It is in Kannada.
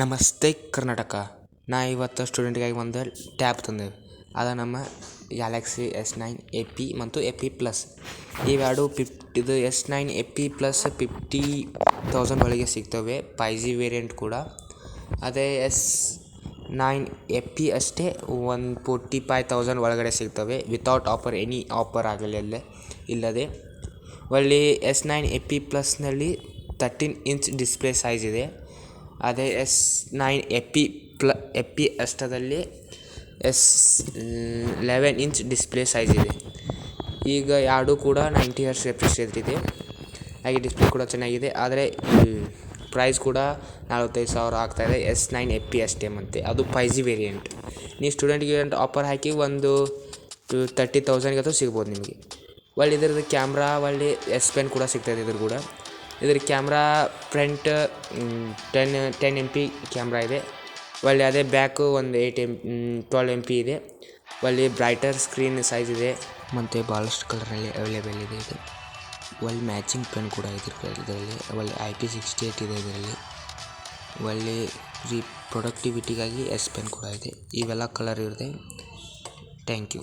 ನಮಸ್ತೆ ಕರ್ನಾಟಕ. ನಾ ಇವತ್ತು ಸ್ಟೂಡೆಂಟ್ಗಾಗಿ ಒಂದು ಟ್ಯಾಬ್ ತಂದೇವೆ ಅದು ನಮ್ಮ Galaxy S nine A P ಮತ್ತು ಎ ಪಿ ಪ್ಲಸ್ ಇವೆರಡು ಫಿಫ್ಟ್ ಇದು S nine A P plus fifty thousand ಒಳಗೆ ಸಿಗ್ತವೆ. ಫೈ ಜಿ ವೇರಿಯಂಟ್ ಕೂಡ. ಅದೇ ಎಸ್ ನೈನ್ ಎ ಪಿ ಅಷ್ಟೇ ಒನ್ ಫೋರ್ಟಿ ಫೈ ತೌಸಂಡ್ ಒಳಗಡೆ ಸಿಗ್ತವೆ. ವಿತೌಟ್ ಆಫರ್ ಎನಿ ಆಫರ್ ಆಗಲಿಲ್ಲ ಇಲ್ಲದೆ. ಒಳ್ಳೆ ಎಸ್ ನೈನ್ ಎ ಪಿ ಪ್ಲಸ್ನಲ್ಲಿ ತರ್ಟೀನ್ ಇಂಚ್ ಡಿಸ್ಪ್ಲೇ ಸೈಜ್ ಇದೆ. ಅದೇ S nine A P plus, AP ಅಷ್ಟದಲ್ಲಿ S eleven inch display size ಇದೆ. ಈಗ ಎರಡೂ ಕೂಡ ನೈಂಟಿ ಇಯರ್ಸ್ ರೆಫ್ರಿಜರೇಟರ್ ರೇಟ್ ಇದೆ ಹಾಗೆ ಡಿಸ್ಪ್ಲೇ ಕೂಡ ಚೆನ್ನಾಗಿದೆ. ಆದರೆ ಪ್ರೈಸ್ ಕೂಡ ನಲವತ್ತೈದು ಸಾವಿರ ಆಗ್ತಾಯಿದೆ ಎಸ್ ನೈನ್ ಎ ಪಿ ಅಷ್ಟೇ ಮತ್ತೆ. ಅದು ಫೈ ಜಿ ವೇರಿಯಂಟ್. ನೀವು ಸ್ಟೂಡೆಂಟ್ಗೆ ಆಫರ್ ಹಾಕಿ ಒಂದು ಟು ತರ್ಟಿ ತೌಸಂಡ್ಗೆ ಅಥವಾ ಸಿಗ್ಬೋದು ನಿಮಗೆ. ಒಳ್ಳೆ ಇದ್ರದ್ದು ಕ್ಯಾಮ್ರಾ, ಒಳ್ಳೆ ಎಸ್ ಪೆನ್ ಕೂಡ ಸಿಗ್ತದೆ ಇದ್ರ ಕೂಡ. ಇದ್ರ camera front ten ten M P camera ಇದೆ. ಒಳ್ಳೆ ಅದೇ ಬ್ಯಾಕು ಒಂದು eight M twelve M P ಇದೆ. ಒಳ್ಳೆ ಬ್ರೈಟರ್ ಸ್ಕ್ರೀನ್ ಸೈಜ್ ಇದೆ. ಮತ್ತು ಭಾಳಷ್ಟು ಕಲರಲ್ಲಿ ಅವೈಲೇಬಲ್ ಇದೆ ಇದು. ಒಳ್ಳೆ ಮ್ಯಾಚಿಂಗ್ ಪೆನ್ ಕೂಡ ಇದೆ ಇದರಲ್ಲಿ. ಒಳ್ಳೆ ಐ ಪಿ ಸಿಕ್ಸ್ಟಿ ಏಯ್ಟ್ ಇದೆ ಇದರಲ್ಲಿ. ಒಳ್ಳೆ ರೀ ಪ್ರೊಡಕ್ಟಿವಿಟಿಗಾಗಿ ಎಸ್ ಪೆನ್ ಕೂಡ ಇದೆ. ಇವೆಲ್ಲ ಕಲರ್ ಇರುತ್ತೆ ಥ್ಯಾಂಕ್ ಯು